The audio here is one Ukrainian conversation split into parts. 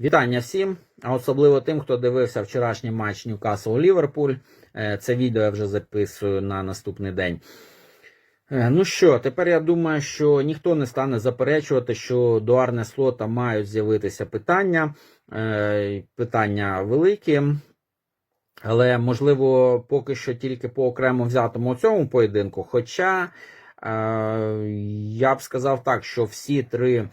Вітання всім, а особливо тим, хто дивився вчорашній матч Ньюкасл Ліверпуль. Е, Це відео я вже записую на наступний день. Е, Ну що, тепер я думаю, що ніхто не стане заперечувати, що до Арне Слота мають з'явитися питання. Е, Питання великі. Але, можливо, поки що тільки по окремо взятому цьому поєдинку. Хоча я б сказав так, що всі три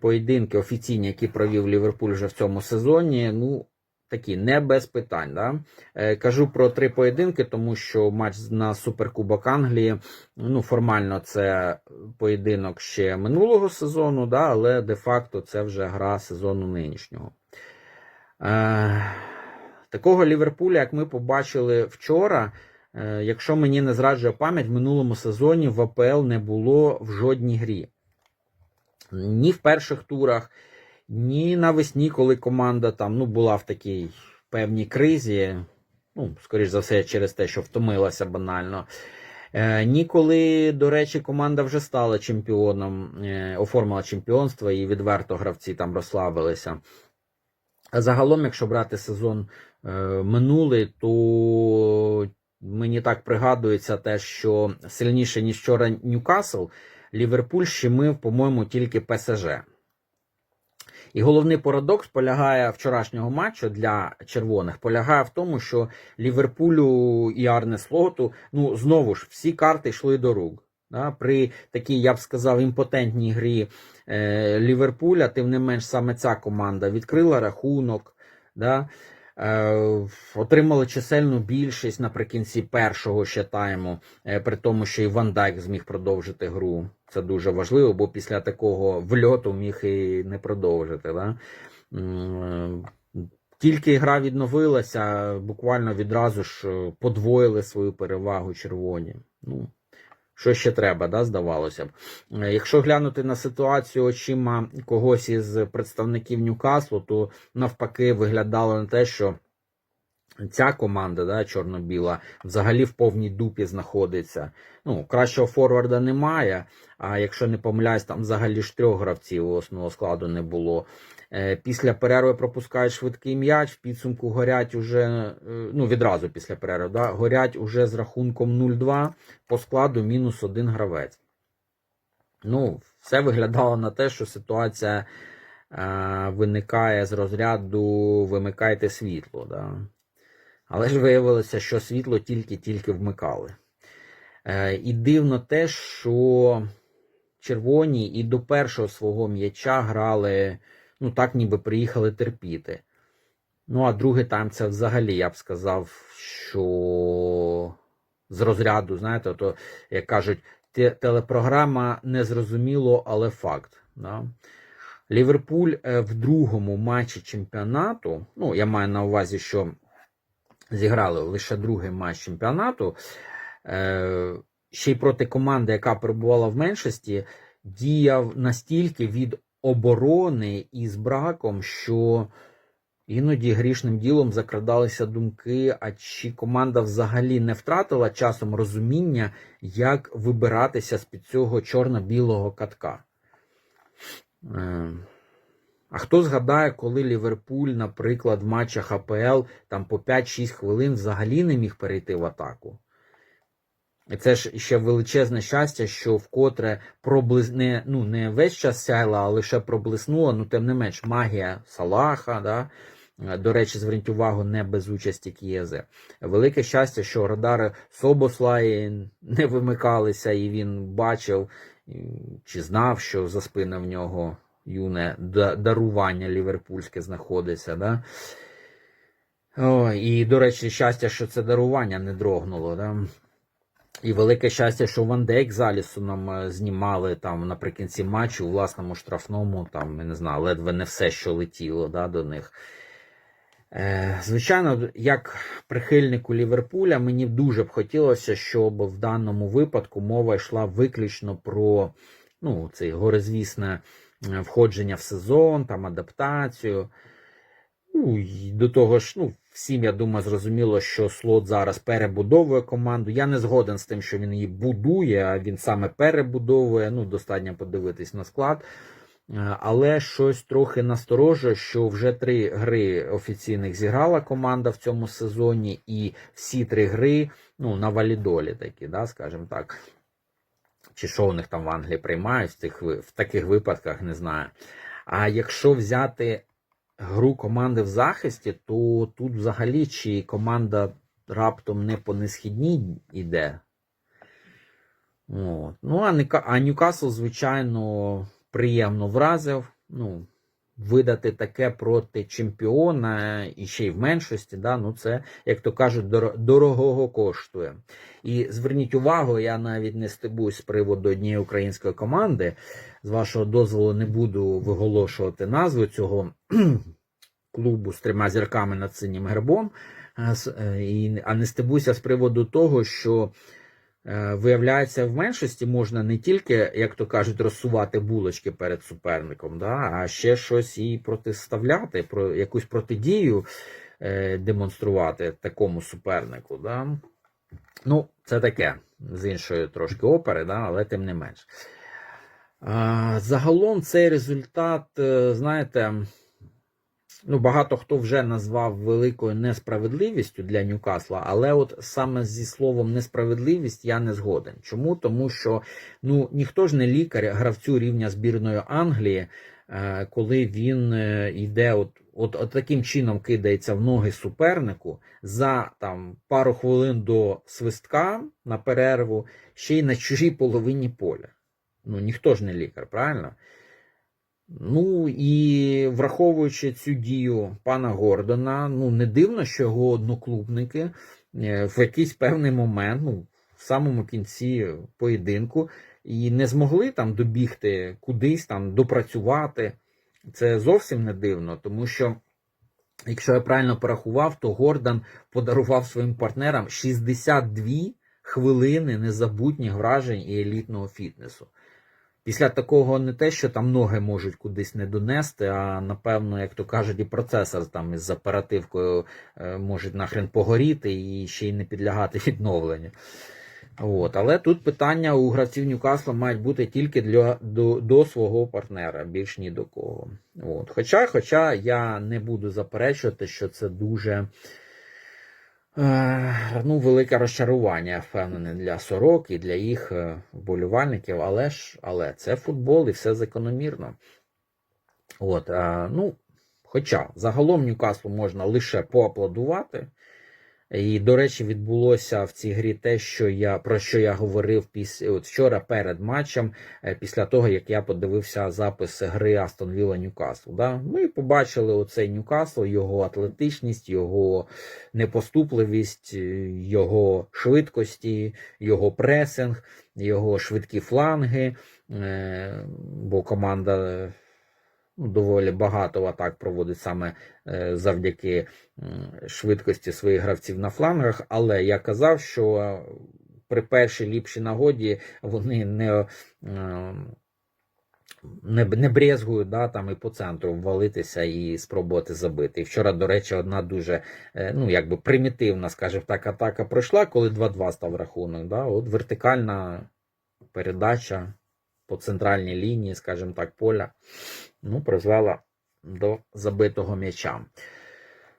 поєдинки офіційні, які провів Ліверпуль вже в цьому сезоні, ну, такі не без питань. Да? Е, кажу про три поєдинки, тому що матч на Суперкубок Англії, ну, формально це поєдинок ще минулого сезону, да? але де-факто це вже гра сезону нинішнього. Е, Такого Ліверпуля, як ми побачили вчора, е, якщо мені не зраджує пам'ять, в минулому сезоні в АПЛ не було в жодній грі. Ні в перших турах, ні навесні, коли команда там ну, була в такій певній кризі. Ну, скоріш за все, через те, що втомилася банально. Е, Ні коли, до речі, команда вже стала чемпіоном, е, оформила чемпіонство і відверто гравці там розслабилися. А загалом, якщо брати сезон е, минулий, то мені так пригадується те, що сильніше, ніж вчора Ньюкасл, Ліверпуль щемив, по-моєму, тільки ПСЖ. І головний парадокс полягає вчорашнього матчу для червоних, полягає в тому, що Ліверпулю і Арне Слоту, ну знову ж, всі карти йшли до рук. Да? При такій, я б сказав, імпотентній грі е, Ліверпуля, тим не менш, саме ця команда відкрила рахунок, да? Е, отримали чисельну більшість наприкінці першого ще тайму, при тому, що і Ван Дайк зміг продовжити гру. Це дуже важливо, бо після такого вльоту міг і не продовжити. Да? Тільки гра відновилася, буквально відразу ж е, подвоїли свою перевагу червоні. Ну, що ще треба, да, здавалося б. Е, Якщо глянути на ситуацію очима когось із представників Ньюкаслу, то навпаки виглядало на те, що ця команда, да, чорно-біла, взагалі в повній дупі знаходиться. Ну, кращого форварда немає. А якщо не помиляюсь, там взагалі ж трьох гравців основного складу не було. Е, Після перерви пропускають швидкий м'яч, в підсумку горять уже, е, ну відразу після перерви, да, горять уже з рахунком 0-2 по складу мінус один гравець. Ну, все виглядало на те, що ситуація е, виникає з розряду вимикайте світло. Да. Але ж виявилося, що світло тільки-тільки вмикали. Е, і дивно те, що червоні і до першого свого м'яча грали, ну так, ніби приїхали терпіти. Ну, а другий тайм це взагалі, я б сказав, що з розряду, знаєте, то, як кажуть, телепрограма незрозуміло, але факт. Да? Ліверпуль е, в другому матчі чемпіонату, ну, я маю на увазі, що зіграли лише другий матч чемпіонату, е, ще й проти команди, яка перебувала в меншості, діяв настільки від оборони і з браком, що іноді грішним ділом закрадалися думки, а чи команда взагалі не втратила часом розуміння, як вибиратися з-під цього чорно-білого катка. А хто згадає, коли Ліверпуль, наприклад, в матчах АПЛ там по 5-6 хвилин взагалі не міг перейти в атаку? І це ж ще величезне щастя, що вкотре проблис... не, ну, не весь час сяйла, а лише проблиснула, ну тим не менш, магія Салаха, да? До речі, зверніть увагу, не без участі Кієзе. Велике щастя, що радари Собослаї не вимикалися, і він бачив чи знав, що за спиною в нього юне дарування ліверпульське знаходиться. Да? О, і, до речі, щастя, що це дарування не дрогнуло. Да? І велике щастя, що Ван Дейк з Алісоном е, знімали там наприкінці матчу у власному штрафному, там, я не знаю, ледве не все, що летіло да, до них. Е, звичайно, як прихильнику Ліверпуля, мені дуже б хотілося, щоб в даному випадку мова йшла виключно про ну, це горизвісне входження в сезон, там адаптацію. Ну, і до того ж, ну, всім, я думаю, зрозуміло, що слот зараз перебудовує команду. Я не згоден з тим, що він її будує, а він саме перебудовує. Ну, достатньо подивитись на склад. Е, Але щось трохи насторожує, що вже три гри офіційних зіграла команда в цьому сезоні, і всі три гри ну, на валідолі такі, да, скажімо так. Чи що у них там в Англії приймають в, тих, в таких випадках, не знаю. А якщо взяти гру команди в захисті, то тут взагалі чи команда раптом не по несхідній йде. От. Ну, а, Ньюкасл, звичайно, приємно вразив. Ну, видати таке проти чемпіона і ще й в меншості, да, ну це, як то кажуть, дор- дорогого коштує. І зверніть увагу, я навіть не стебусь з приводу однієї української команди. З вашого дозволу не буду виголошувати назву цього клубу з трьома зірками над синім гербом. Е, і- А не стебуся з приводу того, що е, виявляється, в меншості можна не тільки, як то кажуть, розсувати булочки перед суперником, да, а ще щось і протиставляти, про якусь протидію е, демонструвати такому супернику. Да. Ну, це таке з іншої трошки опери, да, але тим не менш. Загалом цей результат, е, знаєте, ну, багато хто вже назвав великою несправедливістю для Ньюкасла, але от саме зі словом несправедливість я не згоден. Чому? Тому що ну, ніхто ж не лікар гравцю рівня збірної Англії, е, коли він е, йде, от, от, от таким чином кидається в ноги супернику за там, пару хвилин до свистка на перерву, ще й на чужій половині поля. Ну, ніхто ж не лікар, правильно? Ну і враховуючи цю дію пана Гордона, ну не дивно, що його одноклубники е, в якийсь певний момент, ну, в самому кінці поєдинку, і не змогли там добігти кудись там, допрацювати. Це зовсім не дивно, тому що, якщо я правильно порахував, то Гордон подарував своїм партнерам 62 хвилини незабутніх вражень і елітного фітнесу. Після такого не те, що там ноги можуть кудись не донести, а напевно, як то кажуть, і процесор там із оперативкою е, може нахрен погоріти і ще й не підлягати відновленню. От. Але тут питання у гравців Ньюкасла мають бути тільки для, до, до свого партнера, більш ні до кого. От. Хоча, хоча я не буду заперечувати, що це дуже ну, велике розчарування, я впевнений, для сорок і для їх е, вболівальників, але ж але це футбол і все закономірно. От, е, ну, Хоча загалом Ньюкаслу можна лише поаплодувати. І, до речі, відбулося в цій грі те, що я про що я говорив після от вчора перед матчем, е, після того як я подивився запис гри Астон Вілла Ньюкасл. Да? Ми побачили оцей Ньюкасл, його атлетичність, його непоступливість, е, його швидкості, його пресинг, його швидкі фланги. е, Бо команда доволі багато атак проводить саме е, завдяки швидкості своїх гравців на флангах. Але я казав, що е, при першій ліпшій нагоді вони не. е, Не, не брезгують да, там і по центру ввалитися і спробувати забити. І вчора, до речі, одна дуже ну, якби примітивна, скажімо так, атака пройшла, коли 2-2 став рахунок. Да? От вертикальна передача по центральній лінії, скажімо так, поля ну, призвела до забитого м'яча.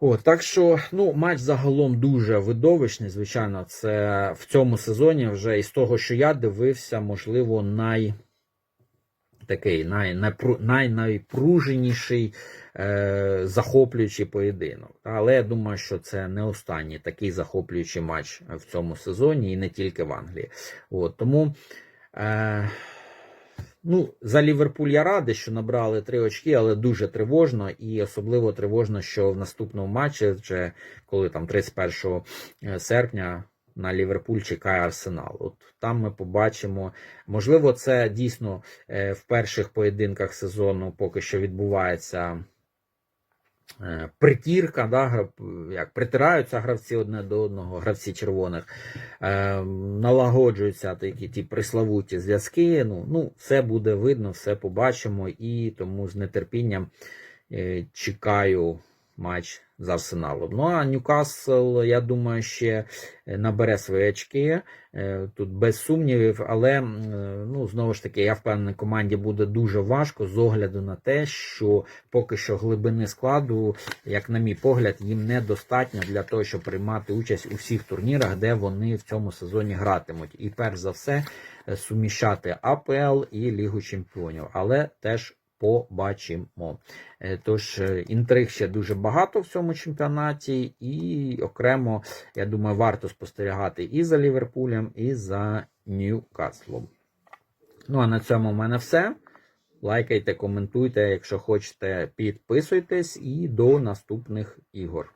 От, так що ну, матч загалом дуже видовищний. Звичайно, це в цьому сезоні вже із того, що я дивився, можливо, най. Такий най, най, найпруженіший е, захоплюючий поєдинок. Але я думаю, що це не останній такий захоплюючий матч в цьому сезоні, і не тільки в Англії. От, тому е, Ну, за Ліверпуль я радий, що набрали три очки, але дуже тривожно, і особливо тривожно, що в наступному матчі, вже коли там 31 серпня на Ліверпуль чекає Арсенал. От там ми побачимо. Можливо, це дійсно е, в перших поєдинках сезону поки що відбувається. Е, Притірка, да, як притираються гравці одне до одного, гравці червоних, е, налагоджуються такі ті приславуті зв'язки. Ну, ну, все буде видно, все побачимо, і тому з нетерпінням е, чекаю матч з Арсеналом. Ну а Ньюкасл, я думаю, ще е, набере свої очки. Е, Тут без сумнівів, але е, ну, знову ж таки, я впевнений, команді буде дуже важко з огляду на те, що поки що глибини складу, як на мій погляд, їм недостатньо для того, щоб приймати участь у всіх турнірах, де вони в цьому сезоні гратимуть. І перш за все суміщати АПЛ і Лігу Чемпіонів, але теж побачимо. Е, Тож е, інтриг ще дуже багато в цьому чемпіонаті, і окремо, я думаю, варто спостерігати і за Ліверпулем, і за Ньюкаслом. Ну а на цьому в мене все. Лайкайте, коментуйте, якщо хочете, підписуйтесь і до наступних ігор.